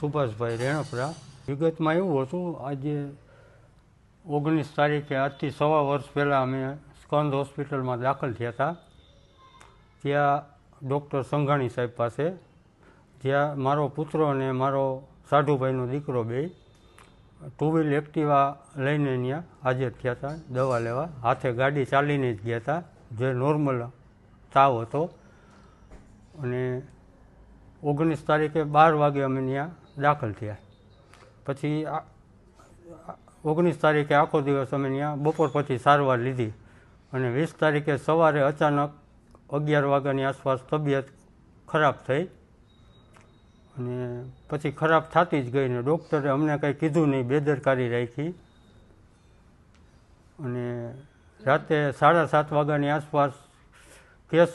સુભાષભાઈ રેણપરા. વિગતમાં એવું હતું, આજે ઓગણીસ તારીખે આજથી સવા વર્ષ પહેલાં અમે સ્કંદ હોસ્પિટલમાં દાખલ થયા હતા. ત્યાં ડૉક્ટર સંઘાણી સાહેબ પાસે, જ્યાં મારો પુત્ર અને મારો સાઢુભાઈનો દીકરો બે, ટુ વ્હીલ એક્ટિવા લઈને ત્યાં હાજર થયા હતા, દવા લેવા. હાથે ગાડી ચાલીને જ ગયા હતા, જે નોર્મલ તાવ હતો. અને ઓગણીસ તારીખે બાર વાગે અમે ત્યાં દાખલ થયા. પછી ઓગણીસ તારીખે આખો દિવસ અમે ત્યાં બપોર પછી સારવાર લીધી અને વીસ તારીખે સવારે અચાનક અગિયાર વાગ્યાની આસપાસ તબિયત ખરાબ થઈ અને પછી ખરાબ થતી જ ગઈ ને ડૉક્ટરે અમને કંઈ કીધું નહીં, બેદરકારી રાખી અને રાતે સાડા સાત વાગ્યાની આસપાસ કેસ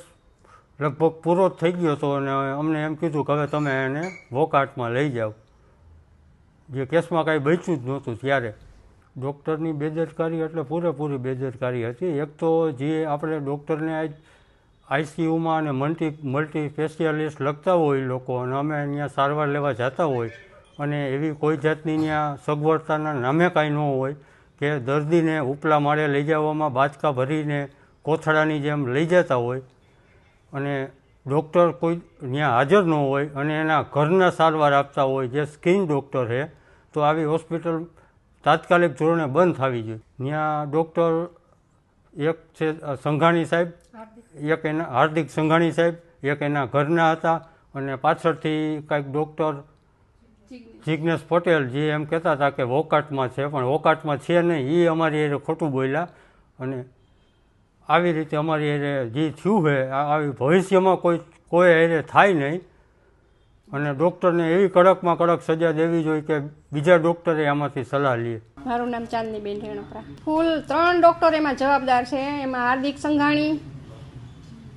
લગભગ પૂરો થઈ ગયો હતો અને અમને એમ કીધું કે હવે તમે એને વોકાટમાં લઈ જાઓ. જે કેસમાં કાંઈ બચ્યું જ નહોતું ત્યારે. ડૉક્ટરની બેદરકારી એટલે પૂરેપૂરી બેદરકારી હતી. એક તો જે આપણે ડૉક્ટરને આજ આઈસીયુમાં અને મલ્ટી મલ્ટી સ્પેશિયાલિસ્ટ લખતા હોય લોકો અને અમે અહીંયા સારવાર લેવા જતા હોય અને એવી કોઈ જાતની ત્યાં સગવડતાના નામે કાંઈ ન હોય કે દર્દીને ઉપલા માળે લઈ જવામાં બાચકા ભરીને કોથળાની જેમ લઈ જતા હોય અને ડૉક્ટર કોઈ ત્યાં હાજર ન હોય અને એના ઘરના સારવાર આપતા હોય જે સ્કિન ડૉક્ટર છે તો આવી હોસ્પિટલ તાત્કાલિક ધોરણે બંધ થવી જોઈએ. ત્યાં ડૉક્ટર એક છે સંઘાણી સાહેબ એક એના હાર્દિક સંઘાણી સાહેબ એક એના ઘરના હતા અને પાછળથી કાંઈક ડૉક્ટર જિજ્ઞેશ પટેલ જે એમ કહેતા હતા કે વોકાટમાં છે પણ વોકાટમાં છે નહીં એ અમારી એ ખોટું બોલ્યા અને આવી રીતે અમારી એને જે થયું છે આવી ભવિષ્યમાં કોઈ કોઈ એને થાય નહીં. અને ડૉક્ટરને એવી કડકમાં કડક સજા દેવી જોઈએ કે બીજા ડૉક્ટરે આમાંથી સલાહ લે. મારું નામ ચાંદનીબેન રેણપરા ફૂલ ત્રણ ડૉક્ટર એમાં જવાબદાર છે, એમાં હાર્દિક સંઘાણી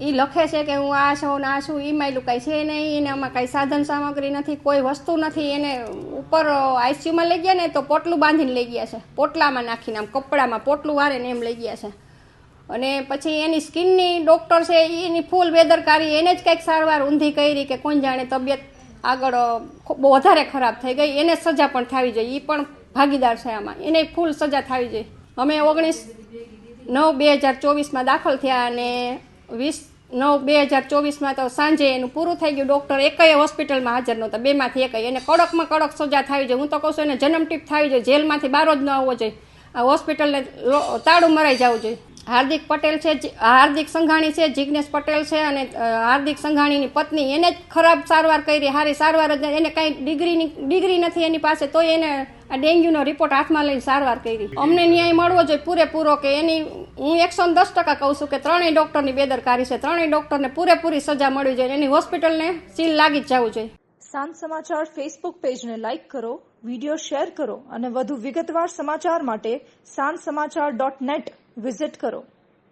એ લખે છે કે હું આ છું ને આ છું એમાં કાંઈ છે નહીં, એને આમાં કાંઈ સાધન સામગ્રી નથી, કોઈ વસ્તુ નથી, એને ઉપર આઈસીયુમાં લઈ ગયા ને તો પોટલું બાંધીને લઈ ગયા છે. પોટલામાં નાખીને આમ કપડામાં પોટલું વારે ને એમ લઈ ગયા છે. અને પછી એની સ્કિનની ડૉક્ટર છે, એની ફૂલ બેદરકારી, એને જ કંઈક સારવાર ઊંધી કરી કે કોણ જાણે તબિયત આગળ બહુ વધારે ખરાબ થઈ ગઈ, એને સજા પણ થવી જોઈએ એ પણ ભાગીદાર છે આમાં, એને ફૂલ સજા થવી જોઈએ. અમે ઓગણીસ નવ બે હજાર ચોવીસમાં દાખલ થયા અને વીસ નવ બે હજાર ચોવીસમાં તો સાંજે એનું પૂરું થઈ ગયું, ડૉક્ટર એકય હોસ્પિટલમાં હાજર નહોતા, બેમાંથી એકય. એને કડકમાં કડક સજા થવી જોઈએ. હું તો કહું છું એને જન્મટીપ થવી જોઈએ, જેલમાંથી બહાર જ ન આવવો જોઈએ. આ હોસ્પિટલને તાળું મરાઈ જવું જોઈએ. હાર્દિક પટેલ છે હાર્દિક સંઘાણી છે જિજ્ઞેશ પટેલ છે અને હાર્દિક સંઘાણીની પત્ની. એને જ ખરાબ સારવાર કરી, હારી સારવાર જ એને કાંઈ ડિગ્રીની, ડિગ્રી નથી એની પાસે તો એને આ ડેન્ગ્યુનો રિપોર્ટ હાથમાં લઈને સારવાર કરી. અમને ન્યાય મળવો જોઈએ પૂરેપૂરો કે એની, હું એકસો દસ ટકા કહું છું કે ત્રણેય ડૉક્ટરની બેદરકારી છે. ત્રણેય ડૉક્ટરને પૂરેપૂરી સજા મળવી જોઈએ. એની હોસ્પિટલને સીલ લાગી જ જવું જોઈએ. સાંજ સમાચાર ફેસબુક પેજને લાઇક કરો, વીડિયો શેર કરો અને વધુ વિગતવાર સમાચાર માટે સાંજ સમાચાર ડોટ નેટ વિઝિટ કરો.